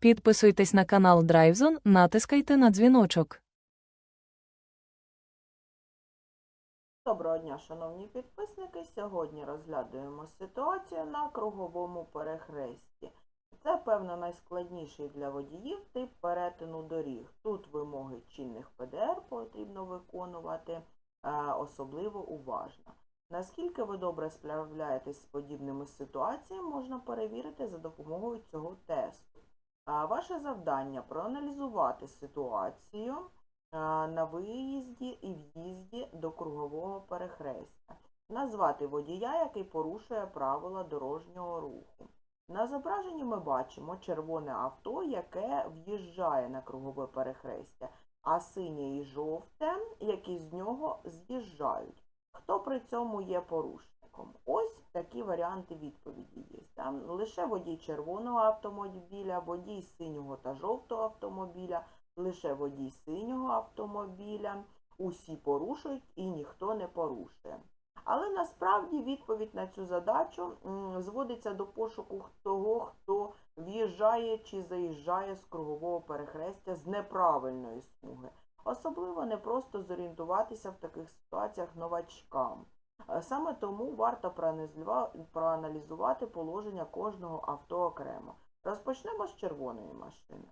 Підписуйтесь на канал Драйвзон, натискайте на дзвіночок. Доброго дня, шановні підписники. Сьогодні розглядуємо ситуацію на круговому перехресті. Це, певно, найскладніший для водіїв тип перетину доріг. Тут вимоги чинних ПДР потрібно виконувати е, особливо уважно. Наскільки ви добре справляєтесь з подібними ситуаціями, можна перевірити за допомогою цього тесту. Ваше завдання проаналізувати ситуацію на виїзді і в'їзді до кругового перехрестя. Назвати водія, який порушує правила дорожнього руху. На зображенні ми бачимо червоне авто, яке в'їжджає на кругове перехрестя, а синє і жовте, які з нього з'їжджають. Хто при цьому є порушником? Ось такі варіанти відповіді є. Там лише водій червоного автомобіля, водій синього та жовтого автомобіля, лише водій синього автомобіля. Усі порушують і ніхто не порушує. Але насправді відповідь на цю задачу зводиться до пошуку того, хто в'їжджає чи заїжджає з кругового перехрестя з неправильної смуги. Особливо не просто зорієнтуватися в таких ситуаціях новачкам. Е, Саме тому варто проаналізувати положення кожного авто окремо. Розпочнемо з червоної машини.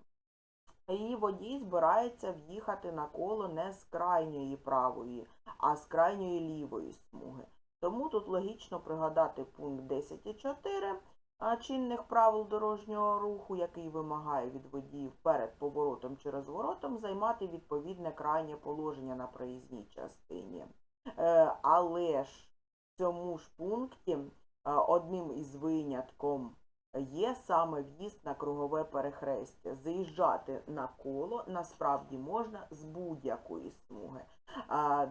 Її водій збирається в'їхати на коло не з крайньої правої, а з крайньої лівої смуги. Тому тут логічно пригадати пункт 10.4 а, чинних правил дорожнього руху, який вимагає від водіїв перед поворотом чи розворотом займати відповідне крайнє положення на проїзній частині. Е, Але ж в цьому ж пункті е, одним із винятком є саме в'їзд на кругове перехрестя. Заїжджати на коло насправді можна з будь-якої смуги.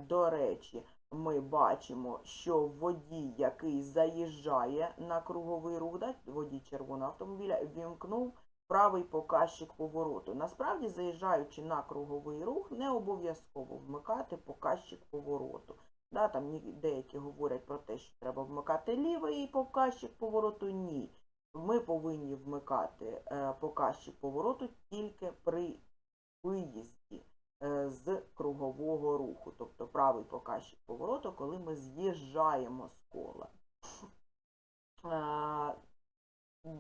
До речі, ми бачимо, що водій, який заїжджає на круговий рух, водій червоного автомобіля, вімкнув правий показчик повороту. Насправді, заїжджаючи на круговий рух, не обов'язково вмикати показчик повороту. Да, там деякі говорять про те, що треба вмикати лівий показчик повороту. Ні. Ми повинні вмикати е, показчик повороту тільки при виїзді е, з кругового руху, тобто правий показчик повороту, коли ми з'їжджаємо з кола. Е,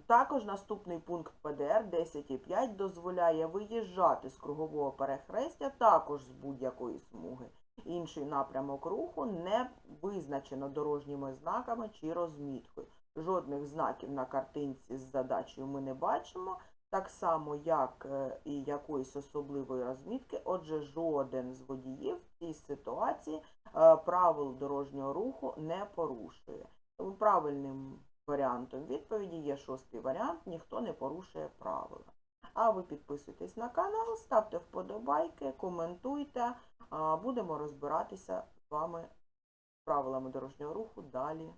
Також наступний пункт ПДР 10.5 дозволяє виїжджати з кругового перехрестя також з будь-якої смуги. Інший напрямок руху не визначено дорожніми знаками чи розміткою. Жодних знаків на картинці з задачею ми не бачимо, так само як е, і якоїсь особливої розмітки. Отже, жоден з водіїв в цій ситуації е, правил дорожнього руху не порушує. Тому правильним варіантом відповіді є шостий варіант, ніхто не порушує правила. А ви підписуйтесь на канал, ставте вподобайки, коментуйте. Будемо розбиратися з вами правилами дорожнього руху далі.